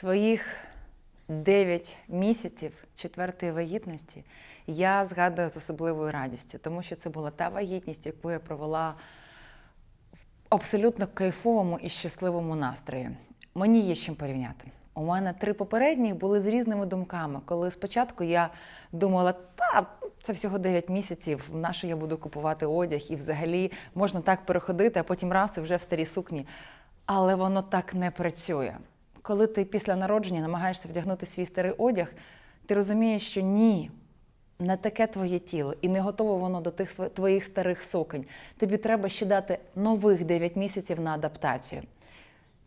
Своїх 9 місяців четвертої вагітності я згадую з особливою радістю, тому що це була та вагітність, яку я провела в абсолютно кайфовому і щасливому настрої. Мені є чим порівняти. У мене три попередні були з різними думками. Коли спочатку я думала, та це всього 9 місяців, на що я буду купувати одяг, і взагалі можна так переходити, а потім раз і вже в старій сукні. Але воно так не працює. Коли ти після народження намагаєшся вдягнути свій старий одяг, ти розумієш, що ні, не таке твоє тіло, і не готово воно до тих твоїх старих суконь. Тобі треба ще дати нових 9 місяців на адаптацію.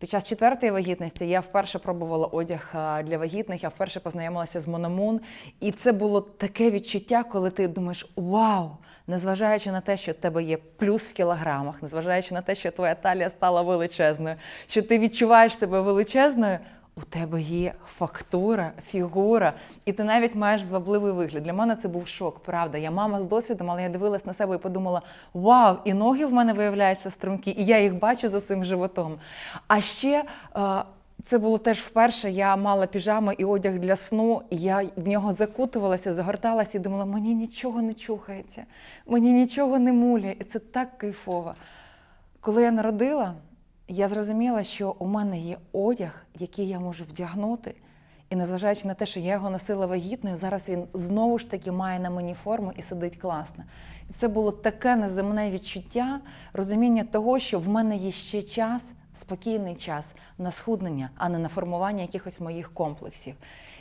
Під час четвертої вагітності я вперше пробувала одяг для вагітних, я вперше познайомилася з Мономун. І це було таке відчуття, коли ти думаєш: вау! Незважаючи на те, що в тебе є плюс в кілограмах, незважаючи на те, що твоя талія стала величезною, що ти відчуваєш себе величезною, у тебе є фактура, фігура, і ти навіть маєш звабливий вигляд. Для мене це був шок, правда. Я мама з досвідом, але я дивилась на себе і подумала: вау, і ноги в мене виявляються стрункі, і я їх бачу за цим животом. А ще. е, це було теж вперше. Я мала піжами і одяг для сну, і я в нього закутувалася, загорталася і думала, мені нічого не чухається, мені нічого не муляє. І це так кайфово. Коли я народила, я зрозуміла, що у мене є одяг, який я можу вдягнути. І незважаючи на те, що я його носила вагітною, зараз він знову ж таки має на мені форму і сидить класно. І це було таке неземне відчуття, розуміння того, що в мене є ще час, спокійний час на схуднення, а не на формування якихось моїх комплексів.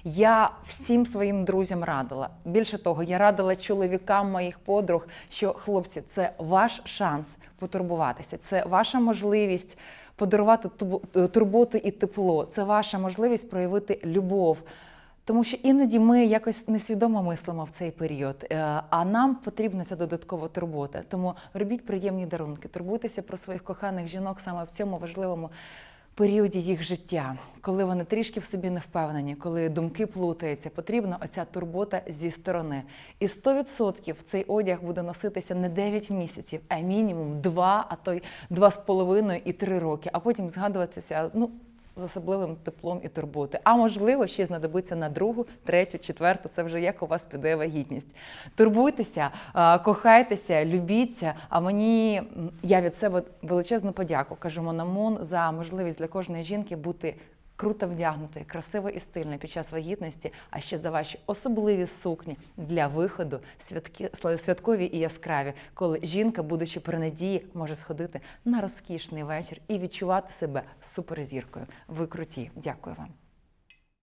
Я всім своїм друзям радила. Більше того, я радила чоловікам моїх подруг, що хлопці, це ваш шанс потурбуватися, це ваша можливість подарувати турботу і тепло. Це ваша можливість проявити любов. Тому що іноді ми якось несвідомо мислимо в цей період, е, а нам потрібна ця додаткова турбота. Тому робіть приємні дарунки, турбуйтеся про своїх коханих жінок саме в цьому важливому періоді їх життя, коли вони трішки в собі не впевнені, коли думки плутаються, потрібна оця турбота зі сторони. І 100% цей одяг буде носитися не 9 місяців, а мінімум 2, а то й 2,5 і 3 роки, а потім згадуватися, ну. З особливим теплом і турботи. А можливо, ще знадобиться на другу, третю, четверту. Це вже як у вас піде вагітність. Турбуйтеся, кохайтеся, любіться. А мені я від себе величезну подяку кажу Мономон за можливість для кожної жінки бути круто вдягнути, красиво і стильно під час вагітності, а ще за ваші особливі сукні для виходу, святки, святкові і яскраві, коли жінка, будучи при надії, може сходити на розкішний вечір і відчувати себе суперзіркою. Ви круті. Дякую вам.